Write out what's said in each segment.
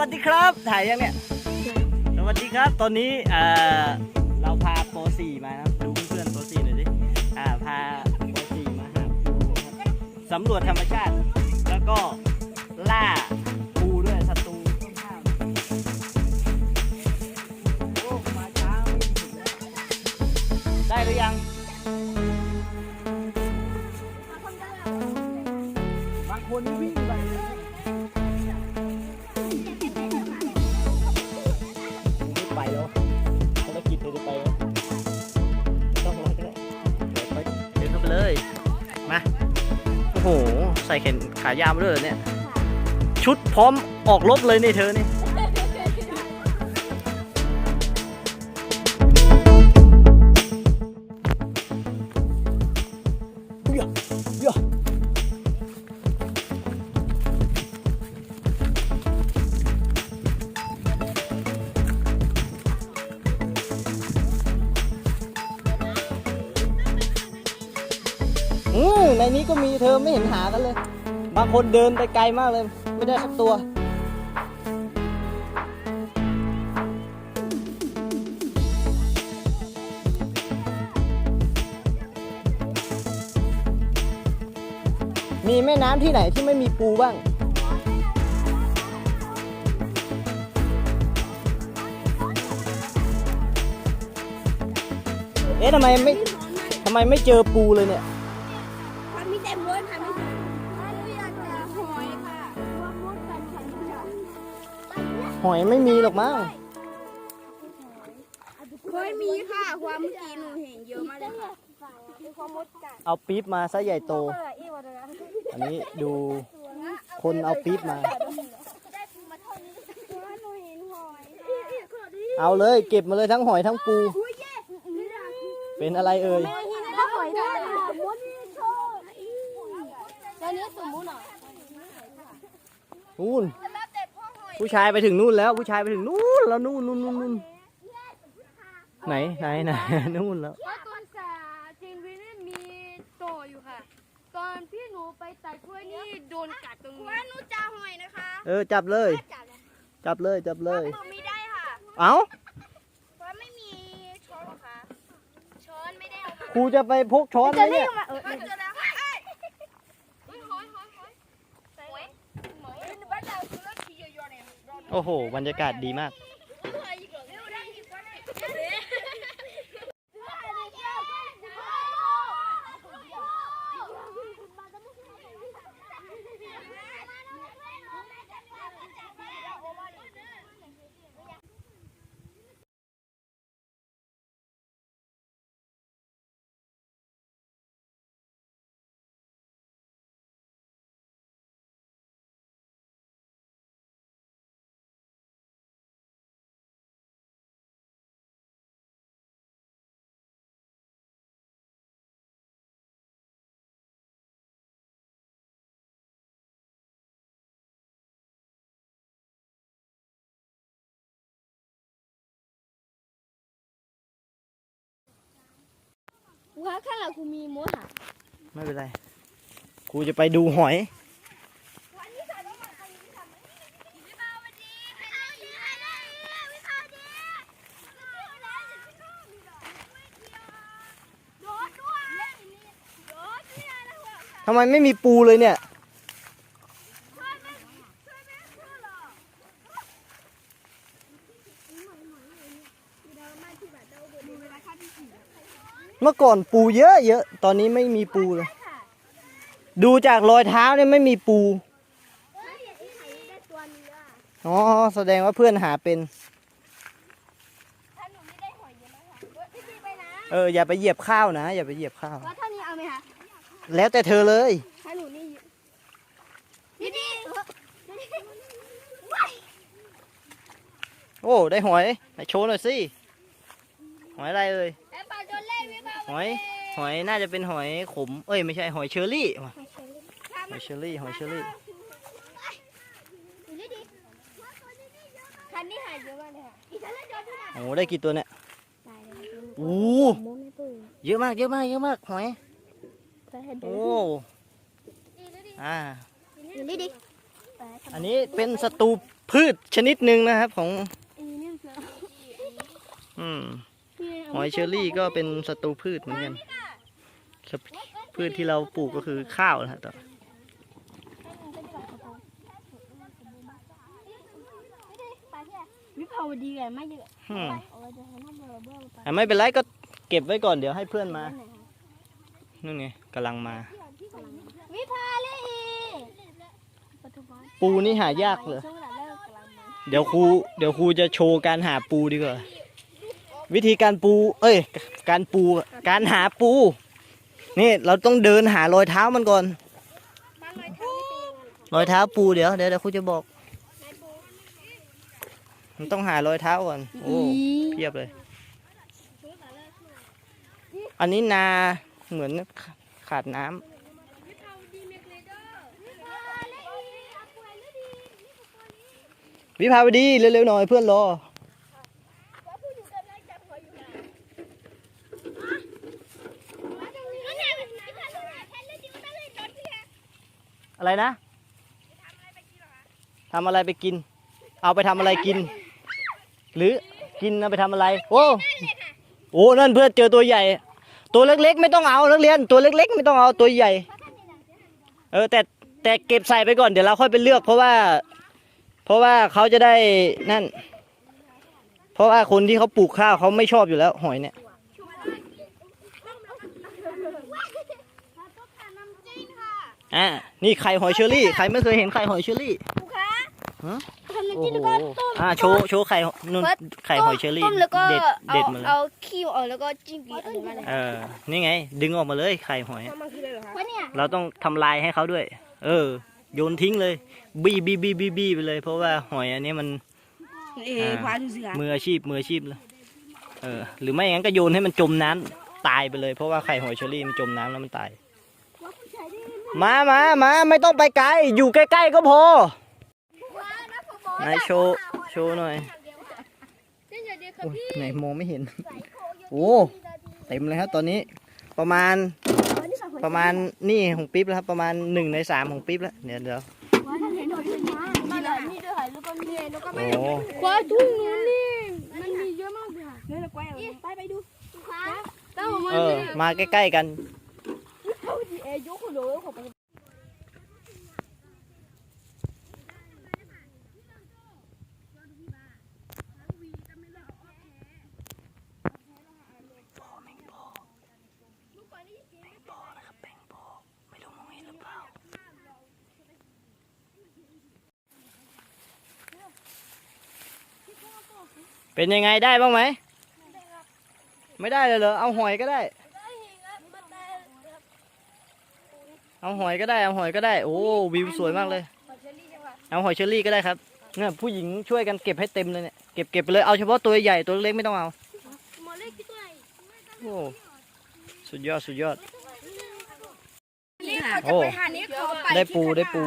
วัสดีครับ ถ่ายยังเนี่ย สวัสดีครับ ตอนนี้เอ่อเราพาโปรสี่มาครับดูเพื่อนโปรสี่หน่อยสิอ่าพาโปรสี่มาหาปูนะครับสำรวจธรรมชาติ แล้วก็ล่าปูด้วยศัตรูได้หรือยังบางคนวิ่งไป ใส่เข็นขายาวมาด้วยเหรอเนี่ย ชุดพร้อมออกรบเลยนี่เธอนี่เยอะเยอะอืมในนี้ก็มีเธอไม่เห็นหากันเลยบาง คนเดินไปไกลมากเลย ไม่ได้สักตัว มีแม่น้ำที่ไหนที่ไม่มีปูบ้างเอ๊ะทำไมไม่ทำไมไม่เจอปูเลยเนี่ย หอยไม่มีหรอกมั้งเคยมีค่ะความเมื่อกี้หนูเห็นเยอะมากเลยค่ะความมุดกันเอาปี๊บมาซะใหญ่โต อันนี้ดูคนเอาปี๊บมาได้ปูมาเท่านี้หนูเห็นหอยค่ะเอาเลยเก็บมาเลยทั้งหอยทั้งปูอุ้ยเย้นี่นะเป็นอะไรเอ่ยถ้าหอยได้มุดโชว์แล้วนี้สมมุติเหรอนู่น ผู้ชายไปถึงนู่นแล้ว ผู้ชายไปถึงนู่นแล้วนู่นนู่นนู่นนู่นไหนไหนไหนนู่นแล้ว เพราะตอนสาเจนวินนี่มีโตอยู่ค่ะ ตอนพี่หนูไปตัดกล้วยนี่โดนกัดตรงนี้ว่าหนูจะหอยนะคะเออ จับเลย จับเลยจับเลยจับเลย หนูไม่ได้ค่ะเอ้าเพราะไม่มีช้อนหรอคะช้อนไม่ได้เอามาครูจะไปพกช้อนไหมเนี่ยเออเจอแล้วค่ะเอ้ยเฮ้ยหอยหอยหอยหอยหอยในบ้านเราคือเรื่องที่เยอะๆเนี่ย โอ้โห บรรยากาศดีมาก ว่าข้างหลังกูมีมดค่ะไม่เป็นไรครูจะไปดูหอย ทำไมไม่มีปูเลยเนี่ย เมื่อก่อนปูเยอะเยอะ ตอนนี้ไม่มีปูเลย ดูจากรอยเท้าเนี่ยไม่มีปู อ๋อ แสดงว่าเพื่อนหาเป็น ถ้าหนูไม่ได้หอยเยอะนะคะพี่พี่ไปนะเออ อย่าไปเหยียบข้าวนะ อย่าไปเหยียบข้าวว่าเท่านี้เอาไหมคะ แล้วแต่เธอเลย ถ้าหนูนี่พี่พี่โอ้ ได้หอยไหนโชว์หน่อยสิ หอยอะไรเอ่ยแอปเปิลโดนเล่นพี่บ้า หอย หอยน่าจะเป็นหอยขม เอ้ยไม่ใช่หอยเชอรี่ว่ะหอยเชอรี่หอยเชอรี่ คันนี้หายเยอะมากเลยค่ะอีกท่านเล่นโดนที่ไหนโอ้ได้กี่ตัวเนี่ยตายเลยโอ้เยอะมากเยอะมากเยอะมากหอยโอ้อ่า อยู่นี่ดิอันนี้เป็นศัตรูพืชชนิดหนึ่งนะครับของอันนี้เนี่ยคืออืมพี่ หอยเชอรี่ก็เป็นศัตรูพืชเหมือนกันครับพืชที่เราปลูกก็คือข้าวนะฮะต่อวิภาวดีกันไม่เยอะอืมเอาไว้จะให้น้องเบอร์เบอร์ไปอะไม่เป็นไรก็เก็บไว้ก่อนเดี๋ยวให้เพื่อนมานู่นไงกำลังมา วิภาเลยปัจจุบันปูนี่หายากเลยช่วงเวลาเลิกกำลังมาเดี๋ยวครูเดี๋ยวครูจะโชว์การหาปูดีกว่า วิธีการปู เอ้ย การปู การหาปู นี่เราต้องเดินหารอยเท้ามันก่อนบ้านรอยเท้านี่เป็นยังไงล่ะคะรอยเท้าปูเดี๋ยวเดี๋ยวเดี๋ยวครูจะบอก มันต้องหารอยเท้าก่อน โอ้เพียบเลย อันนี้นาเหมือนขาดน้ำวิภาวดีเมกเลเดอร์วิภาเลยอาป่วยเลยดีวิภาวดีเร็วๆหน่อยเพื่อนรอ อะไรนะทำอะไรไปกิน เอาไปทำอะไรกิน หรือกินเอาไปทำอะไร โอ้โอ้นั่นเพื่อนเจอตัวใหญ่ ตัวเล็กๆ ไม่ต้องเอานักเรียน ตัวเล็ก ๆ ไม่ต้องเอาตัวใหญ่ เออแต่แต่เก็บใส่ไปก่อนเดี๋ยวเราค่อยไปเลือก เพราะว่า เพราะว่าเขาจะได้นั่น เพราะว่าคนที่เขาปลูกข้าวเขาไม่ชอบอยู่แล้ว หอยเนี่ย อ่านี่ไข่หอยเชอรี่ใครไม่เคยเห็นไข่หอยเชอรี่ฮะทำน้ำโอ้จิ้มโหแล้วก็ต้มอ่าโชว์โชว์ไข่นุ่นไข่หอยเชอรี่ต้มแล้วก็เด็ดเอาเด็ดมาเลยเอาขี้ออกแล้วก็จิ้มอีกอันนี้มาเลยเออนี่ไง ดึงออกมาเลยไข่หอยเพราะเนี่ยเราต้องทำลายให้เขาด้วย เออ โยนทิ้งเลย บี้บี้บี้บี้บี้ไปเลย เพราะว่าหอยอันนี้มันเอ๋คว้าดูเสือมืออาชีพมืออาชีพเลยเออ หรือไม่อย่างนั้นก็โยนให้มันจมน้ำตายไปเลย เพราะว่าไข่หอยเชอรี่มันจมน้ำแล้วมันตาย มามามาไม่ต้องไปไกล อยู่ใกล้ๆก็พอไหนโชว์โชว์หน่อยโอ้ยไหนมองไม่เห็น โอ้เต็มเลยครับตอนนี้ประมาณประมาณนี่ของปิ๊บแล้วครับประมาณหนึ่งในสามของปิ๊บแล้วเดี๋ยวเดี๋ยวมาเลยนี่ด้วยค่ะแล้วก็มีแล้วก็โอ้คว้าทุ่งนู้นนี่มันมีเยอะมากเลยค่ะเนื้อละกล้วยไปไปดูแต่ผมว่าเออมาใกล้ๆกัน เอยกคนเดียวของเป็นยังไงได้บ้างไหม ไม่ได้เลยเหรอ เอาหอยก็ได้ เอาหอยก็ได้เอาหอยก็ได้ โอ้วิวสวยมากเลย เอาหอยเชอรี่ก็ได้ครับเนี่ยผู้หญิงช่วยกันเก็บให้เต็มเลยเนี่ยเก็บเก็บไปเลยเอาเฉพาะตัวใหญ่ตัวเล็กไม่ต้องเอาหมอเล็กที่ตัวไหนโอ้สุดยอดสุดยอดนี่เขาจะไปหานี้เขาไปได้ปูได้ปู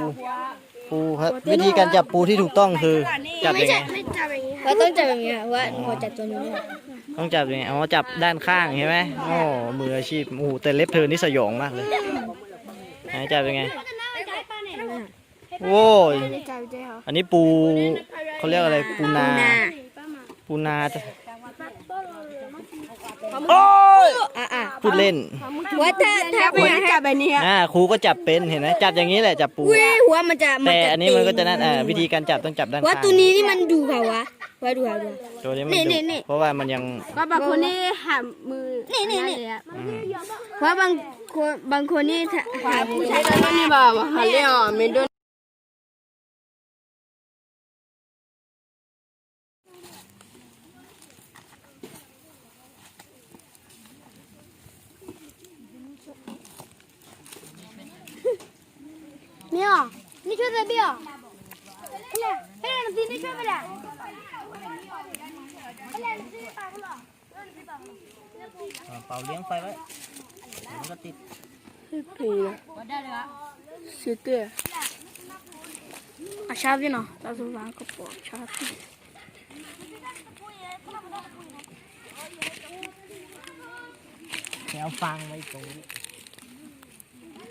ปูครับ วิธีการจับปูที่ถูกต้องคือจับยังไงไม่จับอย่างนี้เราต้องจับแบบนี้ค่ะว่าพอจับตัวนี้ต้องจับยังไงเอาจับด้านข้างใช่ไหมโอ้มืออาชีพโอ้โหแต่เล็บเธอนี่สยองมากเลย ไหนจับยังไงโว้ยไม่จับใจเหรออันนี้ปูเขาเรียกอะไรปูนา ปูนาจ้ะโอ้ยอะอะพูดเล่นว่าถ้าถ้าคนที่จับแบบนี้อ่าครูก็จับเป็นเห็นไหมจับอย่างนี้แหละจับปูอุ้ยหัวมันจะแต่อันนี้มันก็จะนั่นอ่าวิธีการจับต้องจับด้านว่าข้างตัวนี้ที่มันดูค่ะวะว่าดูค่ะดูตัวนี้มันนี่ดุนี่นี่เพราะว่ามันยังว่าบางคนนี่หันมือนี่นี่นี่อืมว่าบาง คนบางคนนี่หาผู้ชายแต่ก็นี่บ่าวหันเลี้ยวไม่โดนเนี่ยนี่ช่วยอะไรเบี้ยเนี่ยเฮ้ยนี่นี่ช่วยไปละอ่เป่าเลี้ยงไฟไว้เดี๋ยว มันก็ติด Siete. A chave não, tá zoando com a chave. เอาฟังไว้ตรงนี้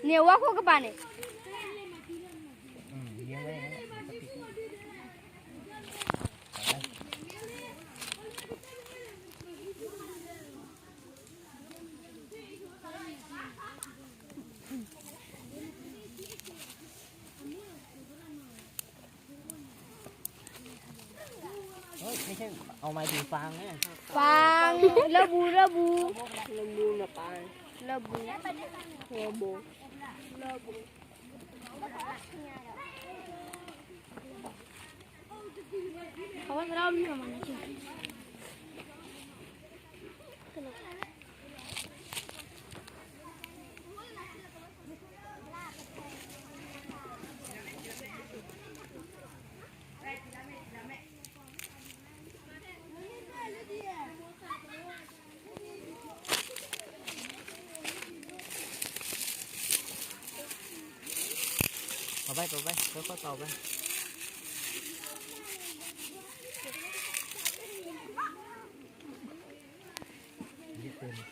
Ne wa ko ka bane. อืมเลี้ยงไว้อย่างนั้นแหละมันก็ติด ไม่ใช่เอาไม้ถึงฟางเนี่ยฟางระบูระบูระบูนะปานระบูระบูเขาว่าเรามีประมาณนี้ เอาไปเอาไปแล้วก็ต่อไป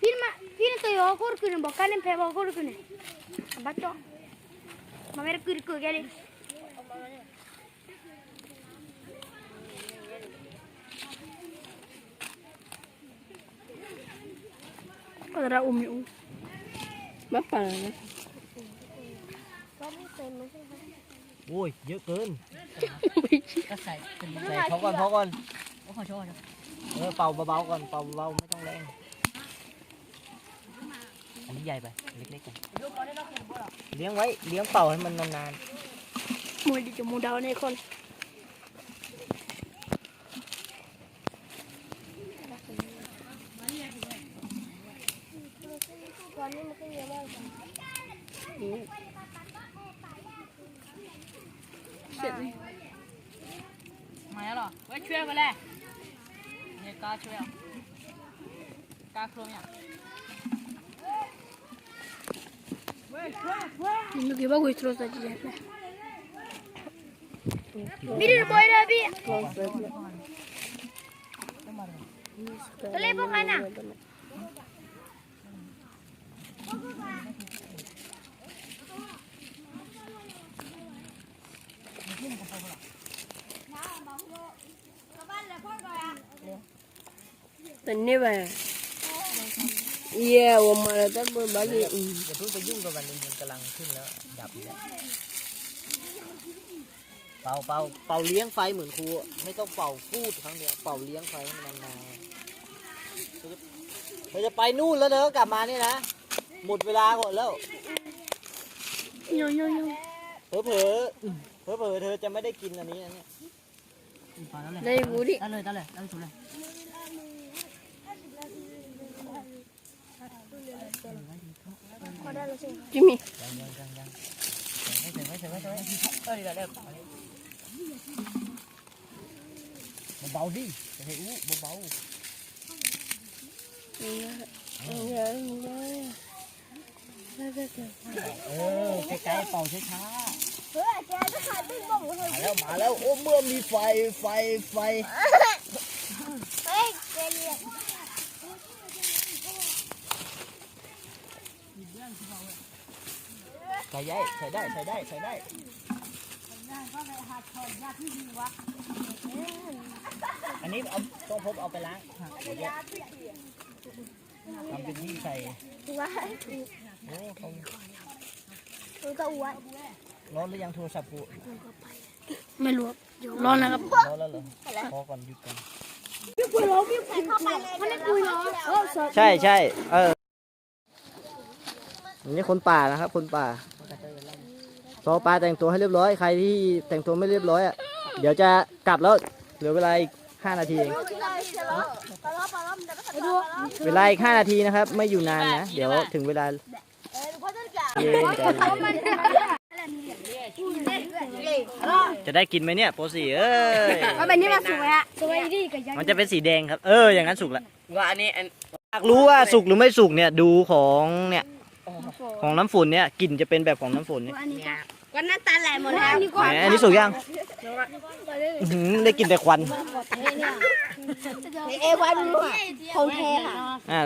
พี่มาพี่นี่ตัวโคตรขึ้นบอกกันเล่นเพลบอกโคตรขึ้นบัตรมาเมื่อกี้กูแกเลยก็ระอุ้มอยู่มาปานนะ โอ้ยเยอะเกินก็ใส่ใส่เขาก่อนเขาก่อนโอ้ขอโทษเออเป่าเบาๆก่อนเป่าเบาๆไม่ต้องแรงอันนี้ใหญ่ไปเล็กๆกันเลี้ยงไว้เลี้ยงเป่าให้มันนานมวยดิจมูดาวในคน มาแล้วเหรอเฮ้ยช่วยมาเลยเนี่ยกล้าช่วยอะ กล้าโครมอะนี่ก็ว่า กูทรอสจีนะ Mira, boy, Rabi. Tuloy po ka na. Tani ba? Yeah, wa mara ta bo bali. ๆอย่าเพิ่งไปยุ่งกับมันมันกำลังขึ้นแล้ว ดับแล้วเป่าเป่าเป่าเลี้ยงไฟเหมือนครูอะไม่ต้องเป่าพูดครั้งเดียวเป่าเลี้ยงไฟให้มันนานๆเราจะไปนู่นแล้วเด้อกลับมานี่นะหมดเวลาก่อนแล้ว Yo yo yo. เผลอเผลอเผลอเผลอๆเธอจะไม่ได้กินอันนี้นะเนี่ย Dai budi. ได้เลยได้เลยได้เลย ถูกเลย Jimmy. ยังยังยังยังไม่ถึงไม่ถึงไม่ถึงเออเดี๋ยวเดี๋ยวเบาๆดิจะให้อู้เบา Yeah. Yeah. ๆเออใกล้ๆเป่าช้าๆเฮ้ยแกจะขายปิ้งบ่งเหรอมาแล้วมาแล้วโอ้เมื่อมีไฟไฟไฟ เฮ้ยแกเรียก ใส่ได้ใส่ได้ใส่ได้ใส่ได้อันนี้เอาต้องพบเอาไปล้างเดี๋ยวเนี่ยทำเป็นที่ใส่ว่าโอ้เขามันก็อ้วนร้อนหรือยังโทรศัพท์กูไม่รู้ร้อนนะครับร้อนแล้วเหรอพอก่อนหยุดก่อนเข้าไปเลยมันไม่คุยเหรอเออสดใช่ใช่เออ นี่คนป่านะครับ คนป่าพอปลาแต่งตัวให้เรียบร้อย ใครที่แต่งตัวไม่เรียบร้อยอะ เดี๋ยวจะกลับแล้ว เหลือเวลาอีกห้านาทีเองไปดูเวลาอีกห้านาทีนะครับ ไม่อยู่นานนะ เดี๋ยวถึงเวลาเย็นใจเย็นจะได้กินไหมเนี่ยโปรสีเอ้ยมันเป็นนี่มาสวยฮะสวยดีกับยังมันจะเป็นสีแดงครับ เออ อย่างนั้นสุกละว่าอันนี้อันอยากรู้ว่าสุกหรือไม่สุกเนี่ย ดูของเนี่ย ของน้ำฝนเนี่ยกลิ่นจะเป็นแบบของน้ำฝนเนี่ยอันนี้ก็ก็หน้าตาแหลมหมดแล้วไหนอันนี้สุกยังอื้อหือได้กลินแต่ควัน เอวันของแท้ค่ะ อ่า